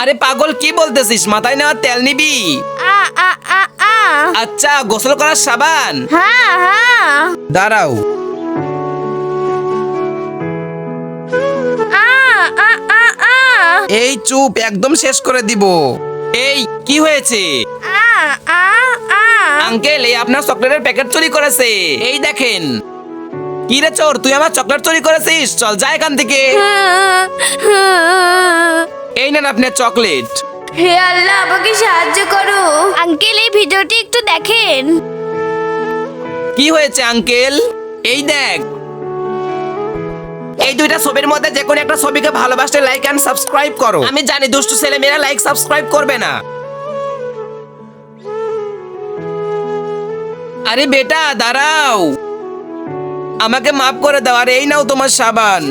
আরে পাগল কি বলতেছিস? মাথায় নেওয়া তেল নিবি। আ আ আ আ। আচ্ছা গোসল করার সাবান। হ্যাঁ হ্যাঁ দাঁড়াও। আ আ আ আ। এই চুপ একদম শেষ করে দিব। এই কি হয়েছে? আ আ আ। আঙ্কেল এই আপনার চকলেটের প্যাকেট চুরি করেছে। এই দেখেন। কি রে চোর তুই আমার চকলেট চুরি করেছিস? চল যা এখান থেকে। নেন আপনার চকলেট। হে আল্লাহ আমাকে সাহায্য করো। আঙ্কেল এই ভিডিওটি একটু দেখেন। কি হয়েছে আঙ্কেল? এই দেখ। এই দুইটা ছবির মধ্যে যে কোনো একটা ছবিকে ভালোবাসলে লাইক এন্ড সাবস্ক্রাইব করো। আমি জানি দুষ্টু ছেলে মেয়েরা লাইক সাবস্ক্রাইব করবে না। আরে বেটা দাঁড়াও। আমাকে মাফ করে দাও আর এই নাও তোমার সাবান।